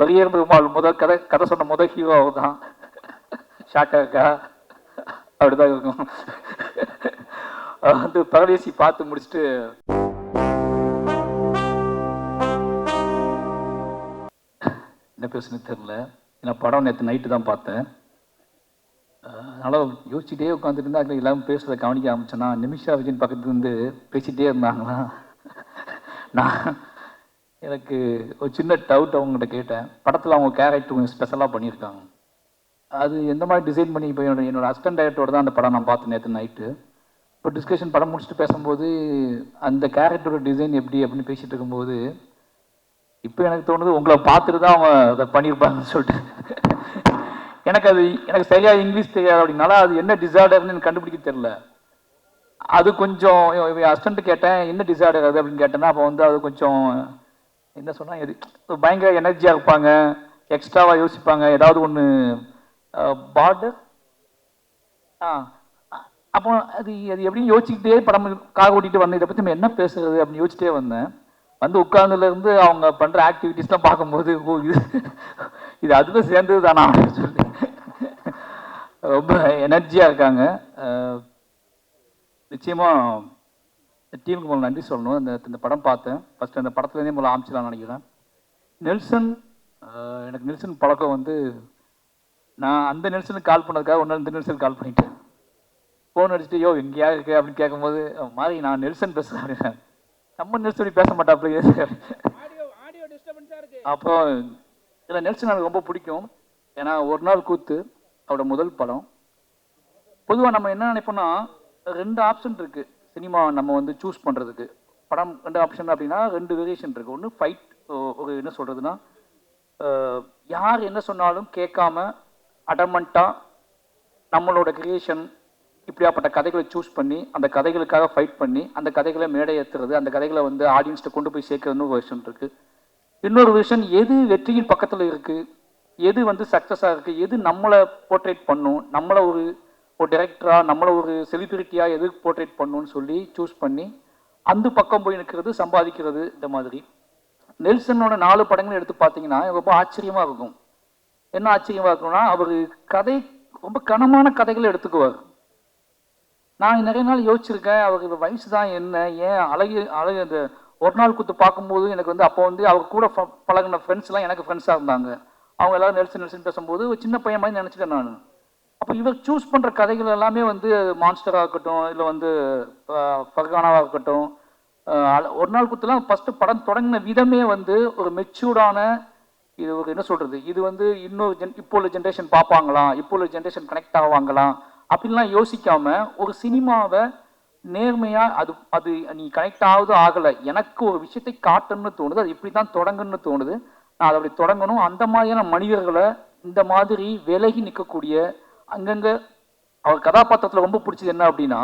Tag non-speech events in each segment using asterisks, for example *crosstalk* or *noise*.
பெரிய பெருமாள் முதல் கதை கதை சொன்ன முதல் ஹீரோ அவர் தான் ஷாக்கா அப்படிதான் இருக்கும். வந்து பரதேசி பார்த்து முடிச்சுட்டு என்ன பேசுன்னு தெரில ஏன்னா படம் நேற்று நைட்டு தான் பார்த்தேன். அதனால் அதனால யோசிச்சுட்டே உட்காந்துருந்தா இருந்தா அதுல எல்லாரும் கவனிக்க ஆரம்பிச்சேன்னா நிமிஷா விஜயன் பக்கத்துல இருந்து பேசிட்டே இருந்தாங்களா? நான் எனக்கு ஒரு சின்ன டவுட் அவங்ககிட்ட கேட்டேன். படத்தில் அவங்க கேரக்டர் கொஞ்சம் ஸ்பெஷலாக பண்ணியிருக்காங்க. அது எந்த மாதிரி டிசைன் பண்ணி இப்போ என்னோட என்னோட அசிஸ்டன்ட் டைரக்டரோட தான் அந்த படம் நான் பார்த்தேன் நேற்று நைட்டு இப்போ டிஸ்கஷன் படம் முடிச்சுட்டு பேசும்போது அந்த கேரக்டரோட டிசைன் எப்படி அப்படின்னு பேசிகிட்டு இருக்கும்போது இப்போ எனக்கு தோணுது உங்களை பார்த்துட்டு தான் அவங்க அதை பண்ணியிருப்பாங்கன்னு சொல்லிட்டு. எனக்கு அது எனக்கு சரியாக இங்கிலீஷ் தெரியாது அப்படின்னால அது என்ன டிசார்டர்னு எனக்கு கண்டுபிடிக்க தெரில அது கொஞ்சம் அசிஸ்டன்ட் கேட்டேன் என்ன டிசார்டர் அது அப்படின்னு கேட்டேன்னா அப்போ வந்து அது கொஞ்சம் என்ன சொன்னால் எது பயங்கர எனர்ஜியாக இருப்பாங்க எக்ஸ்ட்ராவாக யோசிப்பாங்க ஏதாவது ஒன்று பார்டர் ஆ. அப்போ அது அது எப்படின்னு யோசிச்சுக்கிட்டே படம் கார் ஓட்டிகிட்டு வந்தேன் இதை பற்றி நம்ம என்ன பேசுறது அப்படின்னு யோசிச்சிட்டே வந்தேன். வந்து உட்கார்ந்துலேருந்து அவங்க பண்ணுற ஆக்டிவிட்டீஸ்லாம் பார்க்கும்போது ஓ இது இது அதுவும் சேர்ந்தது தானா அப்படின்னு சொல்லி ரொம்ப எனர்ஜியாக இருக்காங்க. நிச்சயமாக டீமுக்கு முதல்ல நன்றி சொல்லணும். அந்த இந்த படம் பார்த்தேன். ஃபஸ்ட்டு அந்த படத்துலேருந்தே முதல்ல ஆமிச்சிடலாம்னு நினைக்கிறேன். நெல்சன் எனக்கு நெல்சன் பழக்கம் வந்து நான் அந்த நெல்சனுக்கு கால் பண்ணதுக்காக ஒன்று இந்த நெல்சனுக்கு கால் பண்ணிட்டேன். ஃபோன் அடிச்சுட்டு யோ எங்கேயா இருக்கு? அப்படின்னு கேட்கும்போது மாதிரி நான் நெல்சன் பேசுகிறேன் நம்ம நெல்சன் பேச மாட்டாப்ல ஆடியோ ஆடியோ அப்புறம் இதில் நெல்சன் எனக்கு ரொம்ப பிடிக்கும். ஏன்னா ஒரு நாள் கூத்து அவரோட முதல் படம். பொதுவாக நம்ம என்ன நினைப்போம்னா ரெண்டு ஆப்ஷன் இருக்குது சினிமா நம்ம வந்து சூஸ் பண்ணுறதுக்கு படம் ரெண்டு ஆப்ஷன் அப்படின்னா ரெண்டு வேரியேஷன் இருக்குது ஒன்று ஃபைட் ஒரு என்ன சொல்கிறதுனா யார் என்ன சொன்னாலும் கேட்காம அடமெண்ட்டாக நம்மளோட கிரியேஷன் இப்படியாப்பட்ட கதைகளை சூஸ் பண்ணி அந்த கதைகளுக்காக ஃபைட் பண்ணி அந்த கதைகளை மேடை ஏற்றுறது அந்த கதைகளை வந்து ஆடியன்ஸ்ட்டு கொண்டு போய் சேர்க்கறதுன்னு ஒரு விஷயம் இருக்குது இன்னொரு விஷயம் எது வெற்றியின் பக்கத்தில் இருக்குது எது வந்து சக்ஸஸாக இருக்குது எது நம்மளை போர்ட்ரேட் பண்ணும்? நம்மளை ஒரு ஒரு டைரக்டரா நம்மளை ஒரு செலிபிரிட்டியாக எது போர்ட்ரேட் பண்ணணும்னு சொல்லி சூஸ் பண்ணி அந்த பக்கம் போய் நிற்கிறது சம்பாதிக்கிறது இந்த மாதிரி. நெல்சனோட நாலு படங்கள் எடுத்து பார்த்தீங்கன்னா ரொம்ப ஆச்சரியமாக இருக்கும். என்ன ஆச்சரியமாக இருக்கும்னா அவர் கதை ரொம்ப கனமான கதைகளை எடுத்துக்குவார். நான் நிறைய நாள் யோசிச்சிருக்கேன் அவருக்கு வயசு தான் என்ன ஏன் அழகு அழகு அந்த ஒரு நாள் குத்து பார்க்கும்போது எனக்கு வந்து அப்போ வந்து அவர் கூட பழகின ஃப்ரெண்ட்ஸ்லாம் எனக்கு ஃப்ரெண்ட்ஸாக இருந்தாங்க. அவங்க எல்லாரும் நெல்சன் நெல்சன் பேசும்போது ஒரு சின்ன பையன் மாதிரி நினச்சிட்டேன் நான். அப்போ இவர் சூஸ் பண்ணுற கதைகள் எல்லாமே வந்து மான்ஸ்டராக இருக்கட்டும் இல்லை வந்து ஃபர்கானாவாக இருக்கட்டும் ஒரு நாள் குத்துலாம் ஃபஸ்ட்டு படம் தொடங்கின விதமே வந்து ஒரு மெச்சூர்டான இது ஒரு என்ன சொல்கிறது இது வந்து இன்னொரு ஜென் இப்போ உள்ள ஜென்ரேஷன் பார்ப்பாங்களா இப்போ உள்ள ஜென்ரேஷன் கனெக்ட் ஆவாங்களாம் அப்படின்லாம் யோசிக்காமல் ஒரு சினிமாவை நேர்மையாக அது அது நீ கனெக்ட் ஆகுது ஆகலை. எனக்கு ஒரு விஷயத்தை காட்டணும்னு தோணுது அது இப்படி தான் தொடங்கணும்னு தோணுது. நான் அதை அப்படி தொடங்கணும். அந்த மாதிரியான மனிதர்களை இந்த மாதிரி விலகி நிற்கக்கூடிய அங்கங்கே அவர் கதாபாத்திரத்தில் ரொம்ப பிடிச்சது என்ன அப்படின்னா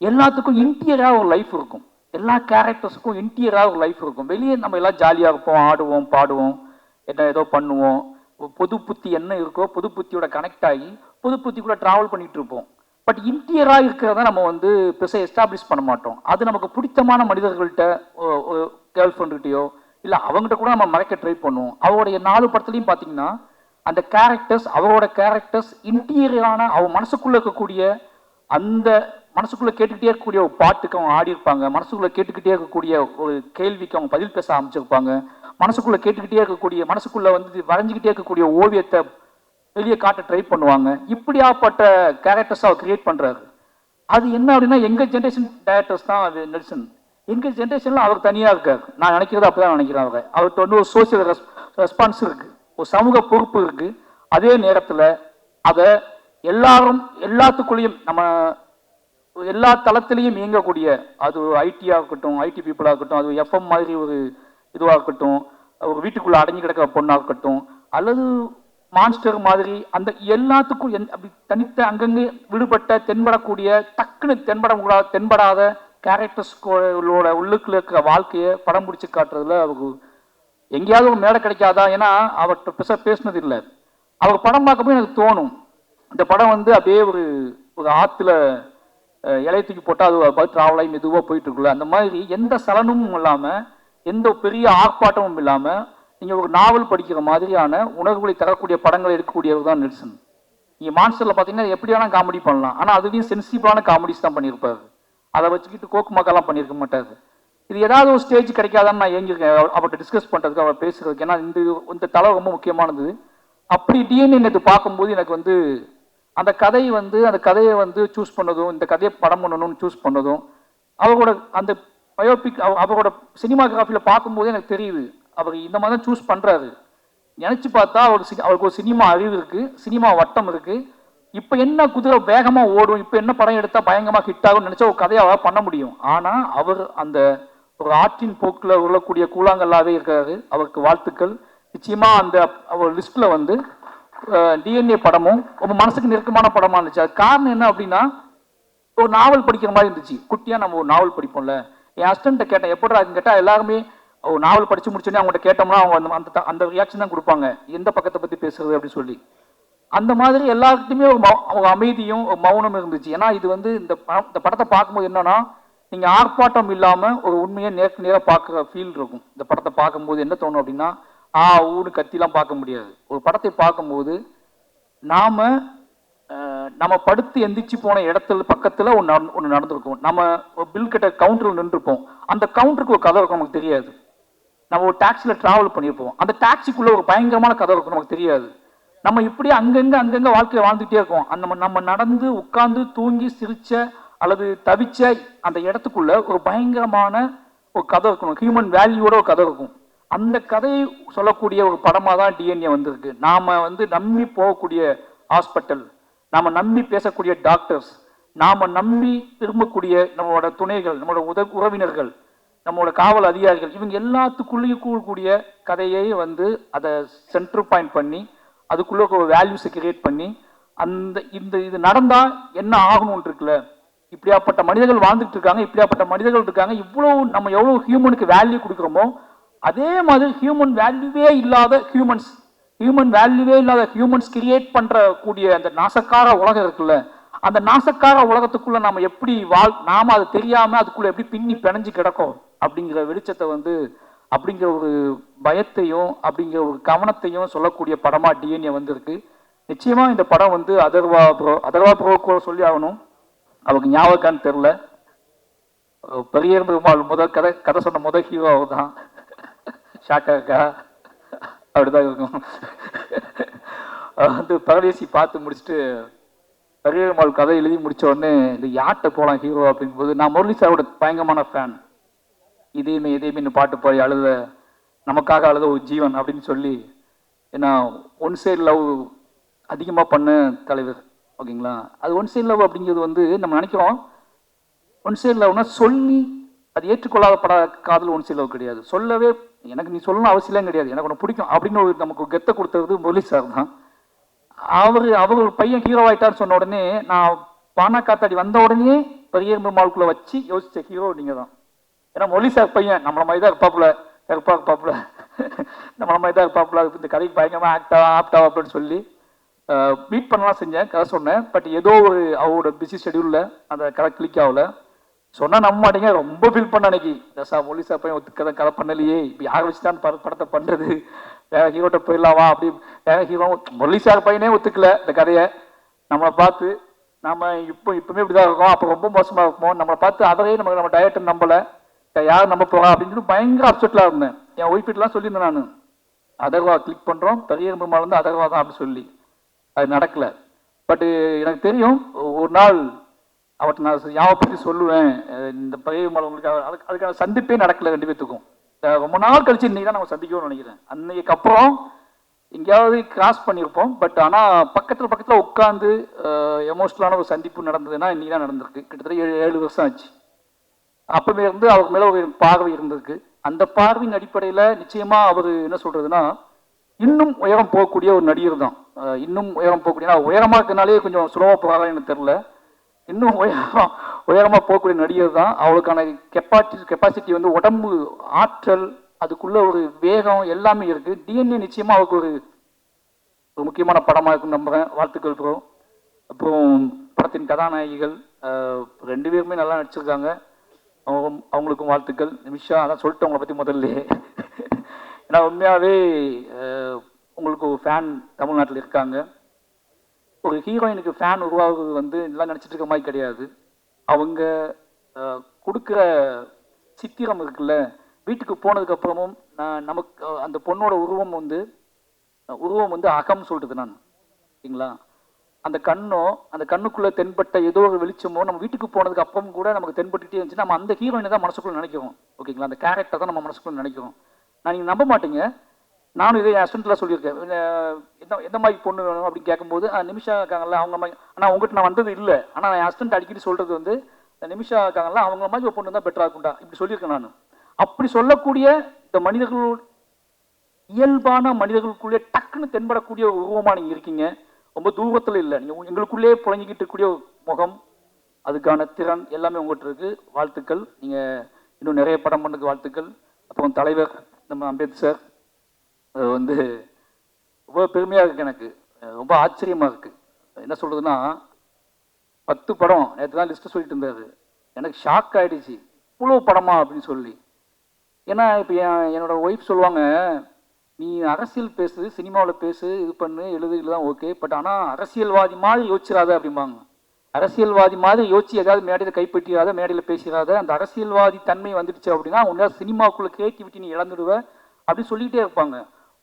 எல்லாத்துக்கும் இன்டீரியராக ஒரு லைஃப் இருக்கும். எல்லா கேரக்டர்ஸுக்கும் இன்டீரியராக ஒரு லைஃப் இருக்கும். வெளியே நம்ம எல்லாம் ஜாலியாக இருப்போம் ஆடுவோம் பாடுவோம் என்ன ஏதோ பண்ணுவோம். பொது புத்தி என்ன இருக்கோ பொது புத்தியோட கனெக்ட் ஆகி பொது கூட ட்ராவல் பண்ணிட்டு இருப்போம். பட் இன்டீரியராக இருக்கிறத நம்ம வந்து பெருசாக எஸ்டாப்ளிஷ் பண்ண மாட்டோம். அது நமக்கு பிடித்தமான மனிதர்கள்ட்ட கேர்ள் ஃப்ரெண்ட்கிட்டயோ இல்லை அவங்ககிட்ட கூட நம்ம மறைக்க ட்ரை பண்ணுவோம். அவருடைய நாலு படத்துலையும் பார்த்தீங்கன்னா அந்த கேரக்டர்ஸ் அவரோட கேரக்டர்ஸ் இன்டீரியரான அவ மனசுக்குள்ள இருக்கக்கூடிய அந்த மனசுக்குள்ள கேட்டுக்கிட்டே இருக்கக்கூடிய ஒரு பாட்டுக்கு அவங்க ஆடியிருப்பாங்க. மனசுக்குள்ளே மனசுக்குள்ள கேட்டுக்கிட்டே இருக்கக்கூடிய ஒரு கேள்விக்கு அவங்க பதில் பேச ஆரம்பிச்சிருப்பாங்க. மனசுக்குள்ள கேட்டுக்கிட்டே இருக்கக்கூடிய மனசுக்குள்ள வந்து வரைஞ்சிக்கிட்டே இருக்கக்கூடிய ஓவியத்தை வெளியே காட்ட ட்ரை பண்ணுவாங்க. இப்படியாப்பட்ட கேரக்டர்ஸ் அவர் கிரியேட் பண்றாரு. அது என்ன அப்படின்னா எங்க ஜென்ரேஷன் டேரக்டர்ஸ் தான் அது நெல்சன். எங்க ஜென்ரேஷன்ல அவர் தனியா இருக்காரு. நான் நினைக்கிறது அப்படிதான் நினைக்கிறேன் அவர். அவர்கிட்ட வந்து ஒரு சோசியல் ரெஸ்பான்ஸ் இருக்கு. ஒரு சமூக பொறுப்பு இருக்கு. அதே நேரத்தில் அதை எல்லாரும் எல்லாத்துக்குள்ளேயும் நம்ம எல்லா தளத்திலையும் இயங்கக்கூடிய அது ஐடியாக இருக்கட்டும் ஐடி பீப்புளாக இருக்கட்டும் அது எஃப்எம் மாதிரி ஒரு இதுவாக இருக்கட்டும் ஒரு வீட்டுக்குள்ளே அடங்கி கிடக்கிற பொண்ணாக இருக்கட்டும் அல்லது மான்ஸ்டர் மாதிரி அந்த எல்லாத்துக்கும் எந் அப்படி தனித்த அங்கங்கே விடுபட்ட தென்படக்கூடிய டக்குன்னு தென்பட தென்படாத கேரக்டர்ஸ்களோட உள்ளுக்குள்ள இருக்கிற வாழ்க்கையை படம் பிடிச்சி காட்டுறதுல அவருக்கு எங்கேயாவது ஒரு மேடை கிடைக்காதா? ஏன்னா அவர்கிட்ட பெருசாக பேசினது இல்லை அவர் படம் பார்க்கும்போது எனக்கு தோணும். இந்த படம் வந்து அப்படியே ஒரு ஒரு ஆற்றுல இலைய தூக்கி போட்டால் அது பார்த்து ட்ராவலாகி மெதுவாக போயிட்டு இருக்குல்ல அந்த மாதிரி எந்த சலனமும் இல்லாமல் எந்த பெரிய ஆர்ப்பாட்டமும் இல்லாமல் நீங்கள் ஒரு நாவல் படிக்கிற மாதிரியான உணர்வுகளை தரக்கூடிய படங்களை எடுக்கக்கூடியவர் தான் நெல்சன். நீங்கள் மான்ஸ்டரில் பார்த்தீங்கன்னா எப்படி வேணால் காமெடி பண்ணலாம். ஆனால் அதுலேயும் சென்சிட்டிவான காமெடிஸ் தான் பண்ணியிருப்பாரு. அதை வச்சுக்கிட்டு கோக்கு மக்கள்லாம் பண்ணியிருக்க மாட்டாரு. இது ஏதாவது ஒரு ஸ்டேஜ் கிடைக்காதான்னு நான் ஏங்கிருக்கேன் அவர்கிட்ட டிஸ்கஸ் பண்ணுறதுக்கு அவர் பேசுகிறதுக்கு ஏன்னா இந்த இந்த தலை ரொம்ப முக்கியமானது. அப்படி டிஎன்ஏ நேற்று பார்க்கும்போது எனக்கு வந்து அந்த கதை வந்து அந்த கதையை வந்து சூஸ் பண்ணதும் இந்த கதையை படம் பண்ணணும்னு சூஸ் பண்ணதும் அவரோட அந்த பயோபிக் அவரோட சினிமாகிராஃபியில் பார்க்கும்போது எனக்கு தெரியுது. அவர் இந்த மாதிரி தான் சூஸ் பண்ணுறாரு நினச்சி பார்த்தா அவர் அவருக்கு ஒரு சினிமா அறிவு இருக்குது சினிமா வட்டம் இருக்குது இப்போ என்ன குதிரை வேகமாக ஓடும் இப்போ என்ன படம் எடுத்தால் பயங்கரமாக ஹிட் ஆகும்னு நினச்சா ஒரு கதையை அவரால் பண்ண முடியும். ஆனால் அவர் அந்த ஒரு ஆற்றின் போக்கில் உள்ளக்கூடிய கூழாங்கல்லாவே இருக்கிறாரு அவருக்கு வாழ்த்துக்கள். நிச்சயமாக அந்த அவர் லிஸ்ட்டில் வந்து டிஎன்ஏ படமும் ரொம்ப மனசுக்கு நெருக்கமான படமாக இருந்துச்சு. அது காரணம் என்ன அப்படின்னா ஒரு நாவல் படிக்கிற மாதிரி இருந்துச்சு. குட்டியாக நம்ம ஒரு நாவல் படிப்போம்ல. என் ஹஸ்பண்ட கேட்டேன் எப்படி அதுன்னு கேட்டால் எல்லாருமே ஒரு நாவல் படித்து முடிச்சோடனே அவங்கள்ட்ட கேட்டோம்னா அவங்க அந்த அந்த அந்த ரியாக்ஷன் தான் கொடுப்பாங்க. எந்த பக்கத்தை பற்றி பேசுறது? அப்படின்னு சொல்லி. அந்த மாதிரி எல்லாருக்கிட்டையுமே ஒரு மௌ- ஒரு அமைதியும் ஒரு மௌனம் இருந்துச்சு. ஏன்னா இது வந்து இந்த படம் இந்த படத்தை பார்க்கும்போது என்னன்னா நீங்கள் ஆர்ப்பாட்டம் இல்லாமல் ஒரு உண்மையை நேருக்கு நேராக பார்க்குற ஃபீல் இருக்கும். இந்த படத்தை பார்க்கும்போது என்ன தோணும் அப்படின்னா ஆ ஊடு கத்திலாம் பார்க்க முடியாது. ஒரு படத்தை பார்க்கும்போது நாம் நம்ம படுத்து எந்திரிச்சு போன இடத்துல பக்கத்தில் ஒன்று ஒன்று நடந்திருக்கும். நம்ம பில் கிட்ட கவுண்டரில் நின்றுருப்போம் அந்த கவுண்டருக்கு ஒரு கதை இருக்கும் நமக்கு தெரியாது. நம்ம ஒரு டாக்ஸியில் ட்ராவல் பண்ணியிருப்போம். அந்த டாக்ஸிக்குள்ளே ஒரு பயங்கரமான கதை இருக்கும் நமக்கு தெரியாது. நம்ம இப்படி அங்கங்கே அங்கங்கே வாழ்க்கையை வாழ்ந்துகிட்டே இருக்கோம். அந்த நம்ம- நம்ம நடந்து உட்காந்து தூங்கி சிரிச்ச அல்லது தவிச்ச அந்த இடத்துக்குள்ள ஒரு பயங்கரமான ஒரு கதை இருக்கணும். ஹியூமன் வேல்யூவோட ஒரு கதை இருக்கும். அந்த கதையை சொல்லக்கூடிய ஒரு படமாக தான் டிஎன்ஏ வந்திருக்கு. நாம் வந்து நம்பி போகக்கூடிய ஹாஸ்பிட்டல் நாம் நம்பி பேசக்கூடிய டாக்டர்ஸ் நாம் நம்பி விரும்பக்கூடிய நம்மளோட துணைகள் நம்மளோட உத உறவினர்கள் நம்மளோட காவல் அதிகாரிகள் இவங்க எல்லாத்துக்குள்ளேயும் கூடக்கூடிய கதையை வந்து அதை சென்டர் பாயிண்ட் பண்ணி அதுக்குள்ளே ஒரு வேல்யூஸை கிரியேட் பண்ணி அந்த இந்த இது நடந்தால் என்ன ஆகணும்னு இருக்குல்ல இப்படியாப்பட்ட மனிதர்கள் வாழ்ந்துட்டு இருக்காங்க இப்படியாப்பட்ட மனிதர்கள் இருக்காங்க இவ்வளவு நம்ம எவ்வளவு ஹியூமனுக்கு வேல்யூ கொடுக்குறோமோ அதே மாதிரி ஹியூமன் வேல்யூவே இல்லாத ஹியூமன்ஸ் ஹியூமன் வேல்யூவே இல்லாத ஹியூமன்ஸ் கிரியேட் பண்ற கூடிய அந்த நாசக்கார உலகம் இருக்குல்ல அந்த நாசக்கார உலகத்துக்குள்ள நாம எப்படி வாழ் நாம அது தெரியாம அதுக்குள்ள எப்படி பின்னி பிணைஞ்சு கிடக்கும் அப்படிங்கிற வெளிச்சத்தை வந்து அப்படிங்கிற ஒரு பயத்தையும் அப்படிங்கிற ஒரு கவனத்தையும் சொல்லக்கூடிய படமா டிஎன்ஏ வந்திருக்கு. நிச்சயமா இந்த படம் வந்து அதர்வா ப்ரோ அதர்வா ப்ரோ சொல்லி ஆகணும். அவங்க ஞாபகம்னு தெரில பெரிய பெருமாள் முதல் கதை கதை சொன்ன முதல் ஹீரோ அவர் தான் ஷாக்காக்கா அப்படிதான் இருக்கும். வந்து பரதேசி பார்த்து முடிச்சுட்டு பெரிய பெருமாள் கதை எழுதி முடித்த உடனே இந்த யார்கிட்ட போகலாம் ஹீரோ அப்படிங்கும்போது நான் முரளி சாரோட பயங்கரமான ஃபேன் இதேமே இதேமே பாட்டு பாடி அழுத நமக்காக அழுத ஒரு ஜீவன் அப்படின்னு சொல்லி ஏன்னா ஒன் சைடு லவ் அதிகமாக பண்ண தலைவர். ஓகேங்களா? அது ஒன் சைட் லவ் அப்படிங்கிறது வந்து நம்ம நினைக்கிறோம். ஒன் சைட் லவ்னா சொல்லி அது ஏற்றுக்கொள்ளாதப்படாத காதல் ஒன் சைட் லவ் கிடையாது. சொல்லவே எனக்கு நீ சொல்லணும் அவசியம் கிடையாது. எனக்கு ஒன்று பிடிக்கும் அப்படின்னு ஒரு நமக்கு கெத்தை கொடுத்தது முரளி சார் தான். அவர் அவர் ஒரு பையன் ஹீரோ ஆயிட்டான்னு சொன்ன உடனே நான் பானா காத்தாடி வந்த உடனே பெரிய மாலுக்குள்ளே வச்சு யோசிச்ச ஹீரோ நீங்க தான். ஏன்னா மொழி சார் பையன் நம்மள மாதிரி தான் இருப்பாப்புல இருப்பா இருப்பாப்புல. நம்மள மாதிரி தான் இருப்பாப்புல. இந்த கதைக்கு பயங்கரமா ஆக்டா ஆப்டா அப்படின்னு சொல்லி மீட் பண்ணலாம் செஞ்சேன் கதை சொன்னேன். பட் ஏதோ ஒரு அவரோட பிஸி ஷெடியூலில் அந்த கதை கிளிக் ஆகல. சொன்னால் நம்ப மாட்டேங்க ரொம்ப ஃபீல் பண்ண அன்னைக்கு. தசா மொழி சார் பையன் ஒத்துக்கதை கதை பண்ணலையே. இப்போ யார் வச்சு தான் பட- படத்தை பண்ணுறது வேற ஹீரோட்ட போயிடலாமா அப்படி. வேற ஹீரோ முரளி சார் பையனே ஒத்துக்கல இந்த கதையை. நம்மளை பார்த்து நம்ம இப்போ இப்பவுமே இப்படிதான் இருக்கோம். அப்போ ரொம்ப மோசமாக இருப்போம் நம்மளை பார்த்து அதையே நம்ம நம்ம டயட்டை நம்பல. யார் நம்ப போறா? அப்படின்னு சொல்லி பயங்கர அப்செட்டில் இருந்தேன். என் ஒய்ஃபிட்டெலாம் சொல்லியிருந்தேன் நான். அதர்வா கிளிக் பண்ணுறோம் பெரிய பெருமாள் வந்து அதர்வா தான் அப்படின்னு சொல்லி. அது நடக்கல. பட்டு எனக்கு தெரியும் ஒரு நாள் அவற்றை நான் யாவை பற்றி சொல்லுவேன் இந்த பெரிய பெருமாள் உங்களுக்கு அதுக்கு அதுக்கான சந்திப்பே நடக்கல ரெண்டு பேத்துக்கும். ரொம்ப நாள் கழிச்சு இன்னைக்கு தான் நம்ம சந்திக்கணும்னு நினைக்கிறேன். அன்னைக்கு அப்புறம் எங்கேயாவது கிராஸ் பண்ணியிருப்போம். பட் ஆனால் பக்கத்தில் பக்கத்தில் உட்காந்து எமோஷனலான ஒரு சந்திப்பு நடந்ததுன்னா இன்றைக்கி தான் நடந்திருக்கு. கிட்டத்தட்ட ஏழு ஏழு வருஷம் ஆச்சு. அப்போவே இருந்து அவருக்கு மேலே ஒரு பார்வை இருந்திருக்கு. அந்த பார்வையின் அடிப்படையில் நிச்சயமாக அவர் என்ன சொல்கிறதுனா இன்னும் உயரம் போகக்கூடிய ஒரு நடிகர் தான். இன்னும் உயரம் போகக்கூடிய நான் இருக்கனாலே கொஞ்சம் சுலபமாக போகிறான்னு எனக்கு தெரில இன்னும் உயரம் உயரமாக போகக்கூடிய நடிகர் தான். அவளுக்கான கெப்பாசிட்டி கெப்பாசிட்டி வந்து உடம்பு ஆற்றல் அதுக்குள்ள ஒரு வேகம் எல்லாமே இருக்கு. டிஎன்ஏ நிச்சயமாக அவருக்கு ஒரு ஒரு முக்கியமான படமாக இருக்குன்னு நம்புறேன். வாழ்த்துக்கள் ப்ரோ அப்புறம் படத்தின் கதாநாயகிகள் ரெண்டு பேருமே நல்லா நடிச்சிருக்காங்க. அவங்க அவங்களுக்கும் வாழ்த்துக்கள். நிமிஷா அதான் சொல்லிட்டு அவங்கள பற்றி முதல்ல. ஏன்னா உண்மையாகவே உங்களுக்கு ஒரு ஃபேன் தமிழ்நாட்டில் இருக்காங்க. ஒரு ஹீரோயினுக்கு ஃபேன் உருவாகுறது வந்து எல்லாம் நினச்சிட்டு இருக்க மாதிரி கிடையாது. அவங்க கொடுக்குற சித்திரம் இருக்குல்ல வீட்டுக்கு போனதுக்கப்புறமும் நான் நமக்கு அந்த பொண்ணோட உருவம் வந்து உருவம் வந்து அகம் சொல்றது நான். சரிங்களா? அந்த கண்ணோ அந்த கண்ணுக்குள்ளே தென்பட்ட ஏதோ ஒரு வெளிச்சமோ நம்ம வீட்டுக்கு போனதுக்கு அப்புறம் கூட நமக்கு தென்பட்டுகிட்டே இருந்துச்சு நம்ம அந்த ஹீரோயினை தான் மனசுக்குள்ளே நினைக்கிறோம். ஓகேங்களா? அந்த கேரக்டர் தான் நம்ம மனசுக்குள்ளே நினைக்கிறோம். நான் நீங்கள் நம்ப மாட்டீங்க. நானும் இதே என் ஸ்டூடெண்ட்லாம் சொல்லியிருக்கேன். எந்த எந்த மாதிரி பொண்ணு வேணும் அப்படின்னு கேட்கும்போது நிமிஷா இருக்காங்கல்ல அவங்க மாதிரி ஆனால் உங்ககிட்ட நான் வந்தது இல்லை. ஆனால் என் ஹஸ்பண்ட் அடிக்கடி சொல்றது வந்து "இந்த நிமிஷா இருக்காங்கல்ல அவங்க மாதிரி ஒரு பொண்ணு தான் பெட்டராக இருக்கும்டா. இப்படி சொல்லியிருக்கேன் நான். அப்படி சொல்லக்கூடிய இந்த மனிதர்கள் இயல்பான மனிதர்களுக்குள்ளே டக்குன்னு தென்படக்கூடிய ஒரு நீங்கள் இருக்கீங்க. ரொம்ப தூரத்தில் இல்லை. நீங்கள் எங்களுக்குள்ளே புழங்கிக்கிட்டு இருக்கக்கூடிய ஒரு முகம் அதுக்கான திறன் எல்லாமே உங்கள்கிட்ட இருக்கு. வாழ்த்துக்கள். நீங்கள் இன்னும் நிறைய படம் பண்ணுறதுக்கு வாழ்த்துக்கள். அப்புறம் தலைவர் நம்ம அம்பேத்கர் சார். அது வந்து ரொம்ப பெருமையாக இருக்குது எனக்கு. ரொம்ப ஆச்சரியமாக இருக்குது என்ன சொல்கிறதுன்னா பத்து படம் நேற்று தான் லிஸ்ட்டு சொல்லிட்டு இருந்தார். எனக்கு ஷாக் ஆகிடுச்சு இவ்வளோ படமா அப்படின்னு சொல்லி. ஏன்னா இப்போ என் என்னோட ஒய்ஃப் சொல்லுவாங்க நீ அரசியல் பேசு சினிமாவில் பேசு இது பண்ணு எழுது தான் ஓகே பட் ஆனால் அரசியல்வாதி மாதிரி யோசிச்சிடாத அப்படிம்பாங்க. அரசியல்வாதி மாதிரி யோசிச்சு ஏதாவது மேடையில் கைப்பற்றிடாத மேடையில் பேசிடாத அந்த அரசியல்வாதி தன்மை வந்துடுச்சு அப்படின்னா உன்னால் சினிமாவுக்குள்ள கிரியேட்டிவிட்டி நீ இழந்துடுவ அப்படி சொல்லிகிட்டே இருப்பாங்க.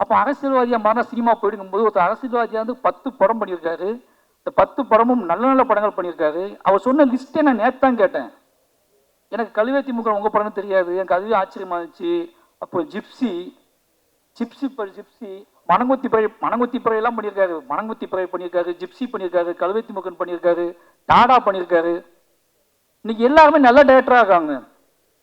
அப்போ அரசியல்வாதியாக மாறின சினிமா போயிடுங்கும்போது ஒருத்தர் அரசியல்வாதியாக வந்து பத்து படம் பண்ணியிருக்காரு. இந்த பத்து படமும் நல்ல நல்ல படங்கள் பண்ணியிருக்காரு. அவர் சொன்ன லிஸ்ட்டை நான் நேற்று தான் கேட்டேன். எனக்கு கழுவேத்தி முகம் உங்கள் படம்னு தெரியாது. எனக்கு அதுவே ஆச்சரியமா இருந்துச்சு. அப்புறம் ஜிப்சி ஜிப்சி ப ஜிப்சி மணங்குத்தி பிறை மணங்குத்தி பிறையெல்லாம் பண்ணியிருக்காரு. மணங்குத்தி பிறை பண்ணியிருக்காரு ஜிப்சி பண்ணியிருக்காரு கழுவேத்தி முகன் பண்ணியிருக்காரு டாடா பண்ணியிருக்காரு. இன்னைக்கு எல்லாருமே நல்ல டேரக்டராக இருக்காங்க.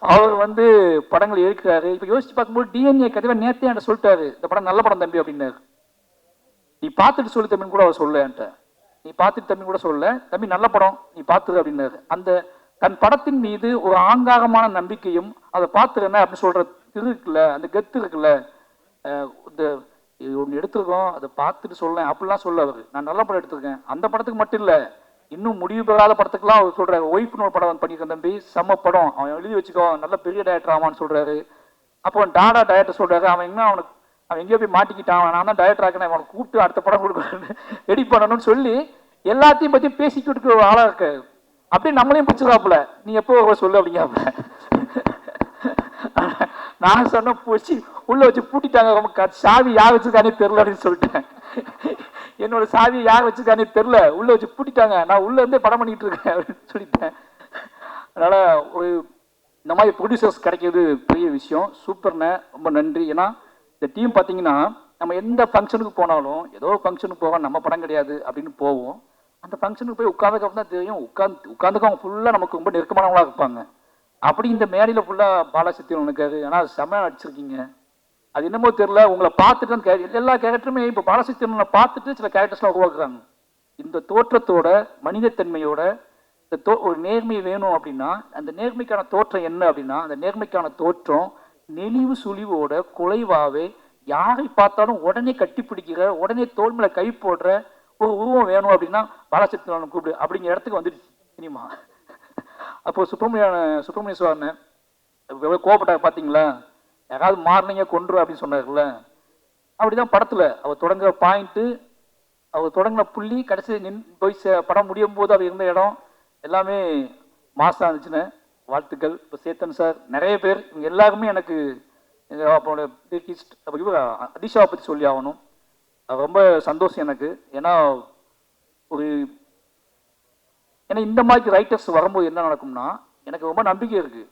அவர் வந்து படங்கள் எடுக்கிறாரு. இப்ப யோசிச்சு பார்க்கும்போது டிஎன்ஏ கதைவை நேத்தே என்கிட்ட சொல்லிட்டாரு. இந்த படம் நல்ல படம் தம்பி அப்படின்னாரு. நீ பார்த்துட்டு சொல்லு தம்பின்னு கூட அவர் சொல்ல என்கிட்ட. நீ பார்த்துட்டு தம்பி கூட சொல்ல தம்பி நல்ல படம். நீ பார்த்துரு அப்படின்னாரு. அந்த தன் படத்தின் மீது ஒரு ஆங்காகமான நம்பிக்கையும் அதை பார்த்துருஎன்ன அப்படின்னு சொல்ற இது இருக்குல்ல அந்த கெத்து இருக்குல்ல இந்த இது ஒன்று எடுத்திருக்கோம். அதை பார்த்துட்டு சொல்லேன். அப்படிலாம் சொல்ல அவர். நான் நல்ல படம் எடுத்திருக்கேன். அந்த படத்துக்கு மட்டும் இல்லை. இன்னும் முடிவு பெறாத படத்துக்குலாம் அவர் சொல்றாரு. ஒய்ஃப்னு ஒரு படம் பண்ணியிருக்கேன் தம்பி. செம்ம படம். அவன் எழுதி வச்சுக்கோ. நல்ல பெரிய டேரக்டர் ஆவான்னு சொல்கிறாரு அப்போ டாடா டேரக்டர் சொல்கிறாரு அவன் இன்னும் அவனுக்கு அவன் எங்கேயோ போய் மாட்டிக்கிட்டான். அவன் நான் தான் டேரக்டர் ஆக்கினேன் அவனை கூப்பிட்டு அடுத்த படம் கொடுக்கணும்னு எடிட் பண்ணணும்னு சொல்லி எல்லாத்தையும் பற்றியும் பேசிக்கிட்டு ஒரு ஆளாக இருக்காரு. அப்படியே நம்மளையும் பிடிச்சிருக்காப்புல. நீ எப்போ சொல்லு அப்படிங்காப்புல நான் சொன்ன போச்சு உள்ள வச்சு பூட்டிட்டாங்க. ரொம்ப சாவி யார் வச்சிருக்கானே தெரியல அப்படின்னு சொல்லிட்டேன். என்னோட சாவி யார் வச்சிருக்கானே தெரில உள்ள வச்சு பூட்டிட்டாங்க. நான் உள்ள இருந்தே படம் பண்ணிட்டு இருக்கேன் அப்படின்னு சொல்லிட்டேன். அதனால ஒரு இந்த மாதிரி ப்ரொடியூசர்ஸ் கிடைக்கிறது பெரிய விஷயம். சூப்பர்ண்ணே ரொம்ப நன்றி. ஏன்னா இந்த டீம் பார்த்தீங்கன்னா நம்ம எந்த ஃபங்க்ஷனுக்கு போனாலும் ஏதோ ஒரு ஃபங்க்ஷனுக்கு போவோம் நம்ம படம் கிடையாது அப்படின்னு போவோம். அந்த ஃபங்க்ஷனுக்கு போய் உட்காந்துக்கப்புறம் தான் தெரியும். உட்காந்து உட்காந்துக்கவங்க ஃபுல்லாக நமக்கு ரொம்ப நெருக்கமானவங்களாக இருப்பாங்க. அப்படி இந்த மேடையில் ஃபுல்லாக பாலாசத்தியம் இருக்காரு. ஆனால் செம்மையாக நடிச்சிருக்கீங்க. அது என்னமோ தெரியல உங்களை பார்த்துட்டு கே- எல்லா கேரக்டருமே இப்போ பாலசக்தியனை பார்த்துட்டு சில கேரக்டர்ஸ்லாம் உருவாக்குறாங்க. இந்த தோற்றத்தோட மனிதத்தன்மையோட இந்த தோ ஒரு நேர்மை வேணும் அப்படின்னா அந்த நேர்மைக்கான தோற்றம் என்ன அப்படின்னா அந்த நேர்மைக்கான தோற்றம் நெளிவு சுழிவோட குலைவாவே யாரை பார்த்தாலும் உடனே கட்டிப்பிடிக்கிற உடனே தோல்மையில கை போடுற ஒரு உருவம் வேணும் அப்படின்னா பாலசக்தி கூப்பிடு அப்படிங்கிற இடத்துக்கு வந்துடுச்சு சினிமா. அப்போ சுப்பிரமணியான சுப்பிரமணிய சுவாமி எவ்வளோ கோவப்பட்டார் பார்த்தீங்களா யாராவது மாறினீங்க கொன்று அப்படின்னு சொன்னார்ல அப்படிதான் படத்துல. அவர் தொடங்குற பாயிண்ட்டு அவர் தொடங்கின புள்ளி கடைசி நின் போய் சே- படம் முடியும் போது அவர் இருந்த இடம் எல்லாமே மாசா இருந்துச்சுன்னு. வாழ்த்துக்கள். இப்போ சேத்தன் சார் நிறைய பேர் இவங்க எல்லாருமே எனக்கு எங்க அப்போட டீர்கிஸ்ட் அப்போ இவர் அதிஷாவை பற்றி சொல்லி ஆகணும். ரொம்ப சந்தோஷம் எனக்கு. ஏன்னா ஒரு ஏன்னா இந்த மாதிரி ரைட்டர்ஸ் வரும்போது என்ன நடக்கும்னா எனக்கு ரொம்ப நம்பிக்கை இருக்குது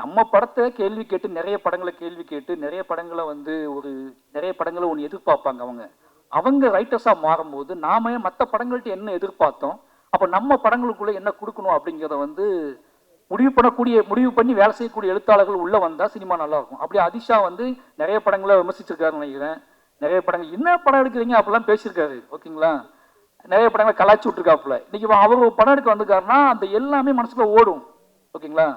நம்ம படத்தை கேள்வி கேட்டு நிறைய படங்களை கேள்வி கேட்டு நிறைய படங்களை வந்து ஒரு நிறைய படங்களை ஒன்று எதிர்பார்ப்பாங்க அவங்க. அவங்க ரைட்டர்ஸாக மாறும்போது நாம மற்ற படங்கள்ட்ட என்ன எதிர்பார்த்தோம்? அப்போ நம்ம படங்களுக்குள்ளே என்ன கொடுக்கணும் அப்படிங்கிறத வந்து முடிவு பண்ணக்கூடிய முடிவு பண்ணி வேலை செய்யக்கூடிய எழுத்தாளர்கள் உள்ளே வந்தால் சினிமா நல்லாயிருக்கும் அப்படி அதிஷா வந்து நிறைய படங்களை விமர்சிச்சிருக்காருன்னு நினைக்கிறேன். நிறைய படங்கள் என்ன படம் எடுக்கிறீங்க? அப்படிலாம் பேசியிருக்காரு ஓகேங்களா? நிறைய படங்களை கலாச்சி விட்டுருக்காப்புல. இன்னைக்கு அவர் ஒரு படம் எடுக்க வந்திருக்காருன்னா அந்த எல்லாமே மனசுக்குள்ள ஓடும் ஓகேங்களா?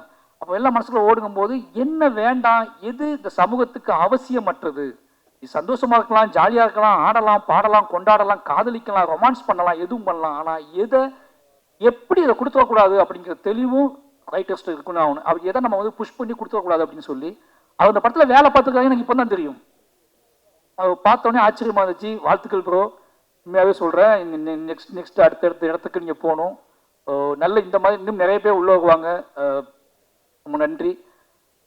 அப்போ எல்லாம் மனசுக்குள்ள ஓடுங்கும் போது என்ன வேண்டாம் எது இந்த சமூகத்துக்கு அவசியமற்றது? நீ சந்தோஷமாக இருக்கலாம் ஜாலியாக இருக்கலாம் ஆடலாம் பாடலாம் கொண்டாடலாம் காதலிக்கலாம் ரொமான்ஸ் பண்ணலாம் எதுவும் பண்ணலாம். ஆனால் எதை எப்படி இதை கொடுத்துடக்கூடாது அப்படிங்கிற தெளிவும் ரைட்டர்ஸ்ட் இருக்குன்னு ஆகணும் அவர் எதை நம்ம வந்து புஷ் பண்ணி கொடுத்துடக்கூடாது அப்படின்னு சொல்லி அவர் அந்த படத்தில் வேலை பார்த்துருக்காங்க எனக்கு இப்போ தான் தெரியும். அவர் பார்த்தோன்னே ஆச்சரியமா இருந்துச்சு. வாழ்த்துக்கள் ப்ரோ உண்மையாகவே சொல்கிறேன் நெக்ஸ்ட் நெக்ஸ்ட் அடுத்தடுத்த இடத்துக்கு நீங்கள் போகணும். நல்ல இந்த மாதிரி இன்னும் நிறைய பேர் உள்ள வருவாங்க. ரொம்ப நன்றி.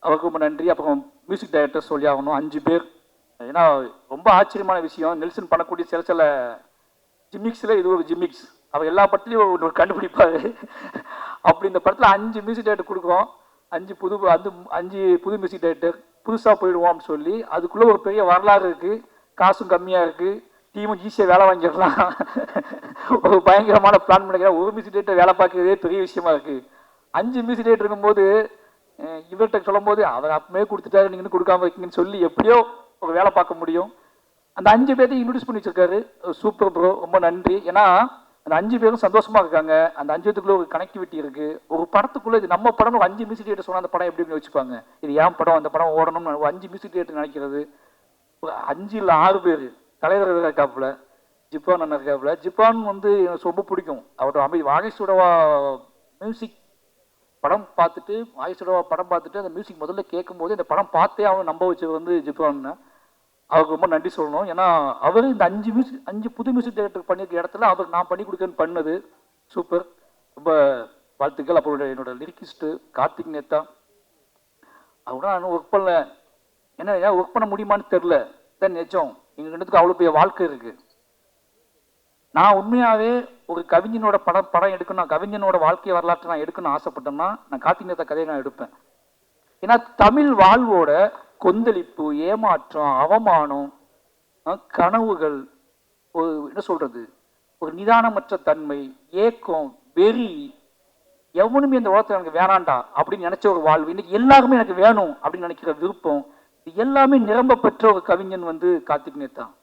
அவருக்கு ரொம்ப நன்றி. அப்புறம் மியூசிக் டைரக்டர் சொல்லி ஆகணும். அஞ்சு பேர். ஏன்னா ரொம்ப ஆச்சரியமான விஷயம். நெல்சன் பண்ணக்கூடிய சில சில ஜிம்மிக்ஸில் இது ஒரு ஜிம்மிக்ஸ் அவர் எல்லா படத்துலையும் ஒரு கண்டுபிடிப்பாரு. அப்படி இந்த படத்தில் அஞ்சு மியூசிக் டைரக்டர் கொடுக்குறோம். அஞ்சு புது அஞ்சு அஞ்சு புது மியூசிக் டைரக்டர் புதுசாக போயிடுவோம்னு சொல்லி அதுக்குள்ளே ஒரு பெரிய வரலாறு இருக்குது காசும் கம்மியாக இருக்குது டீமும் ஈஸியாக வேலை வாங்கிடலாம். ஒரு பயங்கரமான பிளான் பண்ணிக்கிறேன். ஒரு மியூசிக் டைரக்டர் வேலை பார்க்கறதே பெரிய விஷயமா இருக்குது அஞ்சு மியூசிக் டைரக்டர் இருக்கும்போது இவர்கிட்ட சொல்லும்போது அவர் அப்பவே கொடுத்துட்டாரு நீங்கள் இன்னும் கொடுக்காம இருக்கீங்கன்னு சொல்லி எப்படியோ ஒரு வேலை பார்க்க முடியும். அந்த அஞ்சு பேர்த்தையும் இன்ட்ரடியூஸ் பண்ணி வச்சிருக்காரு. சூப்பர் ப்ரோ ரொம்ப நன்றி. ஏன்னா அந்த அஞ்சு பேரும் சந்தோஷமா இருக்காங்க. அந்த அஞ்சு பேத்துக்குள்ள ஒரு கனெக்டிவிட்டி இருக்கு. ஒரு படத்துக்குள்ள இது நம்ம படம் ஒரு அஞ்சு மியூசிக் டேட்டர் சொன்னா அந்த படம் எப்படி வச்சுப்பாங்க இது ஏன் படம்? அந்த படம் ஓடணும்னு ஒரு அஞ்சு மியூசிக் டேட்டர் நினைக்கிறது. ஒரு அஞ்சு இல்லை ஆறு பேர். தலைவர் இருக்காப்புல. ஜிப்பான் அண்ணன் இருக்காப்புல. ஜிப்பான் வந்து எனக்கு ரொம்ப பிடிக்கும். அவரோட அமை வாகேஷோடவா மியூசிக் படம் பார்த்துட்டு வாகேஷோடவா படம் பார்த்துட்டு அந்த மியூசிக் முதல்ல கேட்கும்போது இந்த படம் பார்த்தே அவன் நம்ப வச்சு வந்து ஜிப்பான்னு அவருக்கு ரொம்ப நன்றி சொல்லணும். ஏன்னா அவர் இந்த அஞ்சு மியூசிக் அஞ்சு புது மியூசிக் டைரக்டர் பண்ணியிருக்க இடத்துல அவர் நான் பண்ணி கொடுக்கன்னு பண்ணது. சூப்பர் ரொம்ப வாழ்த்துக்கள். அப்புறம் என்னோட லிரிக்கிஸ்ட்டு கார்த்திக் நேத்தா அவரோட நான் ஒர்க் பண்ணல. ஏன்னா ஏன் ஒர்க் பண்ண முடியுமான்னு தெரில தான் நிஜம். எங்கள் ரெண்டுத்துக்கு அவ்வளோ பெரிய வாழ்க்கை இருக்குது நான் உண்மையாகவே ஒரு கவிஞனோட படம் படம் எடுக்கணும் கவிஞனோட வாழ்க்கை வரலாற்றை நான் எடுக்கணும்னு ஆசைப்பட்டேன்னா நான் கார்த்திக் கதையை நான் எடுப்பேன். ஏன்னா தமிழ் வாழ்வோட கொந்தளிப்பு ஏமாற்றம் அவமானம் கனவுகள் ஒரு என்ன சொல்கிறது ஒரு நிதானமற்ற தன்மை ஏக்கம் வெறி எவனுமே இந்த உலகத்தில் எனக்கு வேணாண்டா அப்படின்னு நினச்ச ஒரு வாழ்வு இன்னைக்கு எல்லாருமே எனக்கு வேணும் அப்படின்னு நினைக்கிற விருப்பம் இது எல்லாமே நிரம்ப பெற்ற ஒரு கவிஞன் வந்து கார்த்திக் தான்.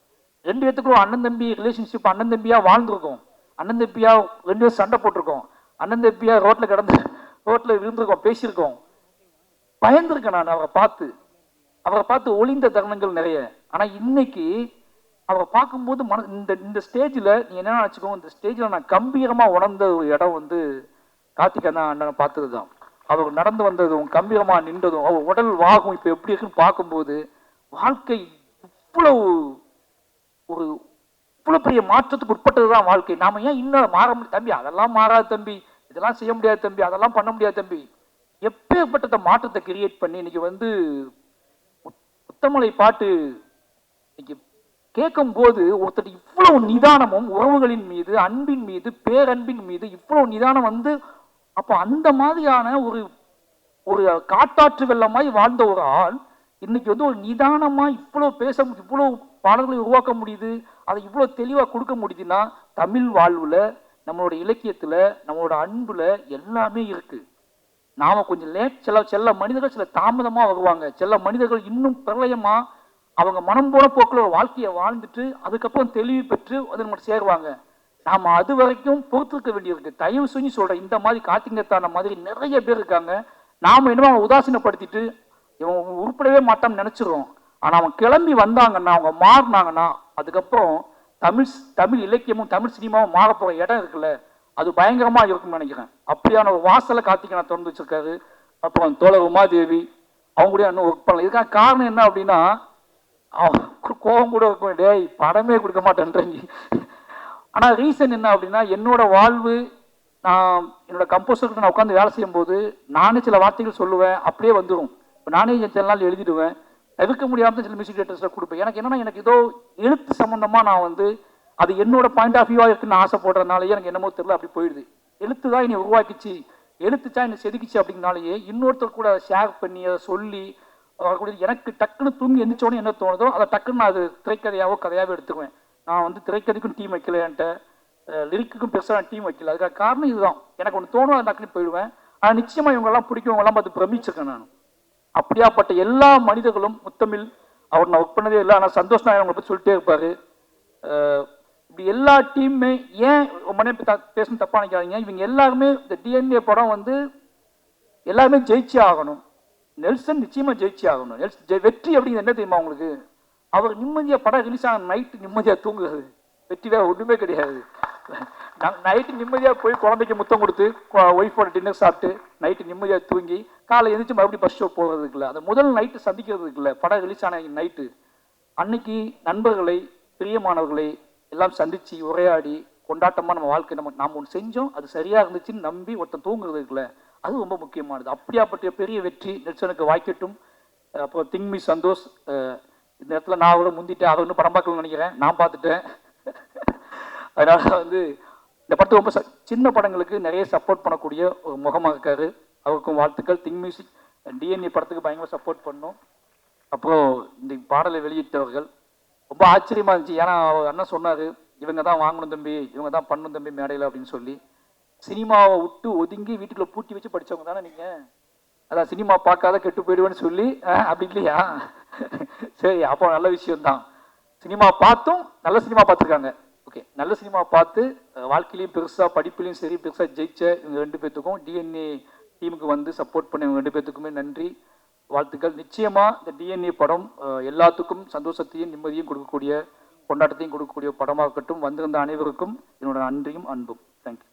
ரெண்டு பேத்துக்கும் அண்ணன் தம்பி ரிலேஷன்ஷிப் அண்ணன் தம்பியாக வாழ்ந்துருக்கோம். அண்ணன் தம்பியா ரெண்டு பேரும் சண்டை போட்டிருக்கோம். அண்ணன் தம்பியா ரோட்டில் கிடந்து ரோட்டில் விழுந்திருக்கோம் பேசியிருக்கோம். பயந்துருக்கேன் நான் அவரை பார்த்து. அவரை பார்த்து ஒளிந்த தருணங்கள் நிறைய. ஆனால் இன்னைக்கு அவரை பார்க்கும்போது மன இந்த இந்த ஸ்டேஜில் நீ என்ன நினச்சிக்கோ இந்த ஸ்டேஜில் நான் கம்பீரமாக உணர்ந்த ஒரு இடம் வந்து கார்த்திகா தான் அண்ணனை பார்த்தது தான் அவர் நடந்து வந்ததும் கம்பீரமாக நின்றதும் அவர் உடல் வாகும் இப்போ எப்படி இருக்குன்னு பார்க்கும்போது வாழ்க்கை இவ்வளவு ஒரு இவ்வளோ பெரிய மாற்றத்துக்கு உட்பட்டது தான் வாழ்க்கை. நாம ஏன் இன்னும் மாற முடியும் தம்பி அதெல்லாம் மாறாது தம்பி. இதெல்லாம் செய்ய முடியாது தம்பி. அதெல்லாம் பண்ண முடியாது தம்பி. எப்பேற்பட்ட மாற்றத்தை கிரியேட் பண்ணி இன்னைக்கு வந்து உத்தமலை பாட்டு இன்னைக்கு கேட்கும் போது ஒருத்தர் இவ்வளவு நிதானமும் உறவுகளின் மீது அன்பின் மீது பேரன்பின் மீது இவ்வளவு நிதானம் வந்து அப்போ அந்த மாதிரியான ஒரு ஒரு காட்டாற்று வெள்ளமாய் வாழ்ந்த ஒரு ஆள் இன்னைக்கு வந்து ஒரு நிதானமாக இவ்வளோ பேச இவ்வளோ பாடல்களை உருவாக்க முடியுது அதை இவ்வளோ தெளிவாக கொடுக்க முடியுதுன்னா தமிழ் வாழ்வில் நம்மளோட இலக்கியத்தில் நம்மளோட அன்பில் எல்லாமே இருக்குது நாம் கொஞ்சம் லேட் சில சில மனிதர்கள் சில தாமதமாக வருவாங்க. சில மனிதர்கள் இன்னும் பிரளயமாக அவங்க மனம் போன போக்கில் ஒரு வாழ்க்கையை வாழ்ந்துட்டு அதுக்கப்புறம் தெளிவு பெற்று வந்து நம்மகிட்ட சேருவாங்க. நாம் அது வரைக்கும் பொறுத்திருக்க வேண்டியிருக்கு தயவு செஞ்சு சொல்கிறேன் இந்த மாதிரி காத்திங்கத்தான மாதிரி நிறைய பேர் இருக்காங்க. நாம் என்னமோ அவன் உதாசீனப்படுத்திட்டு இவன் உருப்படவே மாட்டான்னு நினைச்சிடுறோம். ஆனால் அவன் கிளம்பி வந்தாங்கன்னா அவங்க மாறினாங்கன்னா அதுக்கப்புறம் தமிழ் தமிழ் இலக்கியமும் தமிழ் சினிமாவும் மாறப்போகிற போகிற இடம் இருக்குல்ல அது பயங்கரமாக இருக்கும்னு நினைக்கிறேன். அப்படியான ஒரு வாசலை கார்த்திகை நான் திறந்து வச்சிருக்காரு. அப்புறம் தோழர் உமாதேவி அவங்க கூட இன்னும் ஒர்க் பண்ணல. இதுக்கான காரணம் என்ன அப்படின்னா அவன் கோபம் கூட இருக்கும் டேய் படமே கொடுக்க மாட்டேன்றீங்க ஆனால் ரீசன் என்ன அப்படின்னா என்னோட வாழ்வு நான் என்னோட கம்போசர்கிட்ட நான் உட்காந்து வேலை செய்யும்போது நானே சில வார்த்தைகள் சொல்லுவேன் அப்படியே வந்துடும் இப்போ நானே என் சில நாள் எழுதிடுவேன். தவிர்க்க முடியாமல் சில மியூசிக் டேரக்டர்ஸில் கொடுப்பேன். எனக்கு என்னன்னா எனக்கு ஏதோ எழுத்து சம்மந்தமாக நான் வந்து அது என்னோட பாயிண்ட் ஆஃப் வியூவாக இருக்குன்னு ஆசைப்படுறதுனாலயே எனக்கு என்னமோ தெரியல அப்படி போயிடுது. எழுத்து தான் என்னை உருவாக்கிச்சு. எழுத்துச்சா என்னை செதுக்கிச்சு அப்படின்னாலேயே இன்னொருத்தர் கூட ஷேர் பண்ணி அதை சொல்லி வரக்கூடிய எனக்கு டக்குன்னு தூங்கி எந்திரிச்சோடனே என்ன தோணுதோ அதை டக்குன்னு நான் அது திரைக்கதையாவோ கதையாவோ எடுத்துக்குவேன். நான் வந்து திரைக்கதைக்கும் டீம் வைக்கல என்கிட்ட. லிரிக்குக்கும் பெருசாக டீம் வைக்கல. அதுக்காக காரணம் இதுதான். எனக்கு ஒன்று தோணும் அது டக்குன்னு போயிடுவேன். ஆனால் நிச்சயமாக இவங்கெல்லாம் பிடிக்கும் இவங்கெல்லாம் பார்த்து பிரமிச்சிருக்கேன் நான். அப்படியாப்பட்ட எல்லா மனிதர்களும் முத்தமிழ் அவர் நான் ஒர்க் பண்ணதே இல்லை ஆனால் சந்தோஷ் நாயர் அவங்களை பற்றி சொல்லிட்டே இருப்பார். இப்படி எல்லா டீமுமே ஏன் ரொம்ப நேரம் த- பேசணும் தப்பாக நினைக்காதீங்க. இவங்க எல்லாருமே இந்த டிஎன்ஏ படம் வந்து எல்லாருமே ஜெயிச்சே ஆகணும். நெல்சன் நிச்சயமாக ஜெயிச்சே ஆகணும். நெல்சன் ஜெ- வெற்றி அப்படிங்கிறது என்ன தெரியுமா உங்களுக்கு? அவர் நிம்மதியாக படம் ரிலீஸ் ஆன நைட்டு நிம்மதியாக தூங்குறது. வெற்றி வேறு ஒன்றுமே கிடையாது. நைட்டு நிம்மதியாக போய் குழந்தைக்கு முத்தம் கொடுத்து ஒய்ஃபோட டின்னர் சாப்பிட்டு நைட்டு நிம்மதியாக தூங்கி காலை எழுந்திரிச்சு மறுபடியும் பஸ் ஷோ போகிறதுக்கு இல்லை. அந்த முதல் நைட்டு சந்திக்கிறதுக்கு இல்லை. படம் ரிலீஸ் ஆன நைட்டு அன்னைக்கு நண்பர்களை பிரியமானவர்களை எல்லாம் சந்தித்து உரையாடி கொண்டாட்டமாக நம்ம வாழ்க்கை நம்ம நாம் ஒன்று செஞ்சோம். அது சரியாக இருந்துச்சுன்னு நம்பி ஒருத்தன் தூங்குறது அது ரொம்ப முக்கியமானது. அப்படியாப்பட்ட பெரிய வெற்றி நெல்சனுக்கு வாய்க்கட்டும். அப்புறம் திங்மி சந்தோஷ் இந்த இடத்துல நான் கூட முந்திட்டேன். அதை இன்னும் படம் பார்க்கணும்னு நினைக்கிறேன். நான் பார்த்துட்டேன். *laughs* அதனால் வந்து இந்த படத்தை ரொம்ப சின்ன படங்களுக்கு நிறைய சப்போர்ட் பண்ணக்கூடிய ஒரு முகமாக இருக்காரு. அவருக்கும் வாழ்த்துக்கள். திங் மியூசிக் டிஎன்ஏ படத்துக்கு பயங்கர சப்போர்ட் பண்ணோம். அப்புறம் இந்த பாடலை வெளியிட்டவர்கள். ரொம்ப ஆச்சரியமா இருந்துச்சு. ஏன்னா அவர் அண்ணன் சொன்னார் இவங்க தான் வாங்கணும் தம்பி இவங்க தான் பண்ணணும் தம்பி மேடையில் அப்படின்னு சொல்லி. சினிமாவை விட்டு ஒதுங்கி வீட்டுக்குள்ளே பூட்டி வச்சு படிச்சவங்க தானே நீங்கள் அதான் சினிமா பார்க்காத கெட்டு போயிடுவேன்னு சொல்லி அப்படி இல்லையா? சரி அப்போ நல்ல விஷயம்தான். சினிமா பார்த்தும் நல்ல சினிமா பார்த்துருக்காங்க. ஓகே நல்ல சினிமா பார்த்து வாழ்க்கையிலையும் பெருசாக படிப்புலையும் சரி பெருசாக ஜெயிச்ச இவங்க ரெண்டு பேர்த்துக்கும் டிஎன்ஏ டீமுக்கு வந்து சப்போர்ட் பண்ண இவங்க ரெண்டு பேர்த்துக்குமே நன்றி வாழ்த்துக்கள். நிச்சயமாக இந்த டிஎன்ஏ படம் எல்லாத்துக்கும் சந்தோஷத்தையும் நிம்மதியும் கொடுக்கக்கூடிய கொண்டாட்டத்தையும் கொடுக்கக்கூடிய படமாக இருக்கட்டும் வந்திருந்த அனைவருக்கும் என்னோட நன்றியும் அன்பும். தேங்க்யூ